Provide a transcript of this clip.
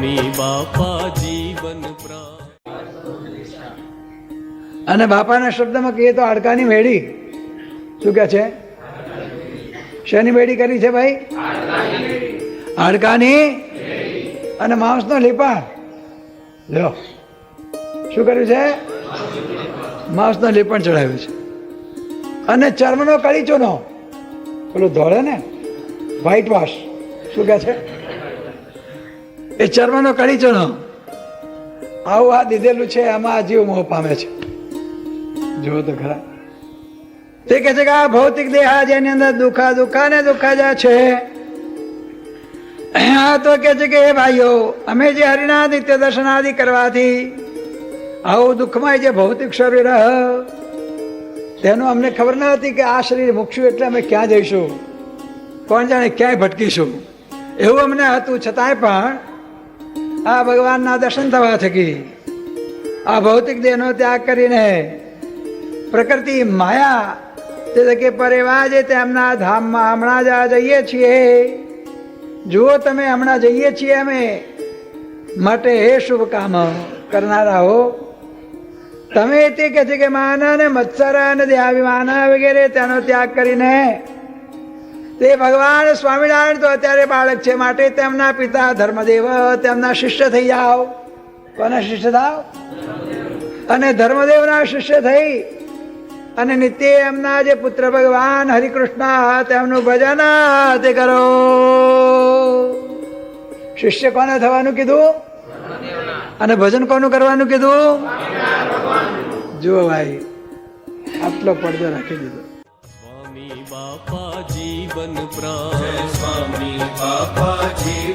સ્વામી બાપા જીવન અને બાપાના શબ્દમાં કહીએ તો હાડકાની મેળી. શું કે છે? શેની મેળી કરી છે ભાઈ? હાડકાની અને માંસનો લીપાણ. લ્યો શું કર્યું છે? માંસનો લીપણ ચડાવ્યું છે. અને ચર્મનો કળીચોનો. પેલું ધોળે ને? વ્હાઈટ વોશ શું કે છે? એ ચર્મનો કળીચોનો આવું આ દીધેલું છે, આમાં આ જીવ મોહ પામે છે. જુઓ તો ખરા. તે કહે છે કે આ ભૌતિક દેહ આ જેની અંદર દુઃખા દુઃખા ને દુઃખા જ છે. આ તો કે છે કે એ ભાઈઓ, અમે જે હરિના નિત્ય દર્શન આદિ કરવાથી આવું દુઃખમય જે ભૌતિક શરીર તેનું અમને ખબર ન હતી કે આ શરીર મૂકશું એટલે અમે ક્યાં જઈશું? કોણ જાણે ક્યાંય ભટકીશું? એવું અમને હતું. છતાંય પણ આ ભગવાનના દર્શન થવા થકી આ ભૌતિક દેહનો ત્યાગ કરીને પ્રકૃતિ માયા તે કે પરેવા જે તેમના ધામમાં હમણાં જ આ જઈએ છીએ. જુઓ તમે હમણાં જઈએ છીએ અમે. માટે હે શુભ કામ કરનારા હો તમે તે કહે છે કે માના ને મત્સરા અને દેહાભિમાના વગેરે તેનો ત્યાગ કરીને તે ભગવાન સ્વામિનારાયણ તો અત્યારે બાળક છે માટે તેમના પિતા ધર્મદેવ તેમના શિષ્ય થઈ જાઓ. કોના શિષ્ય થાવ? અને ધર્મદેવના શિષ્ય થઈ અને નિત્ય એમના જે પુત્ર ભગવાન હરિકૃષ્ણ તેમનું ભજન તે કરો. શિષ્ય કોને થવાનું કીધું? અને ભજન કોનું કરવાનું કીધું? જુઓ ભાઈ, આટલો પડદો રાખી દીધો. બાપા જીવન પ્રાણ સ્વામી બાપા જીવન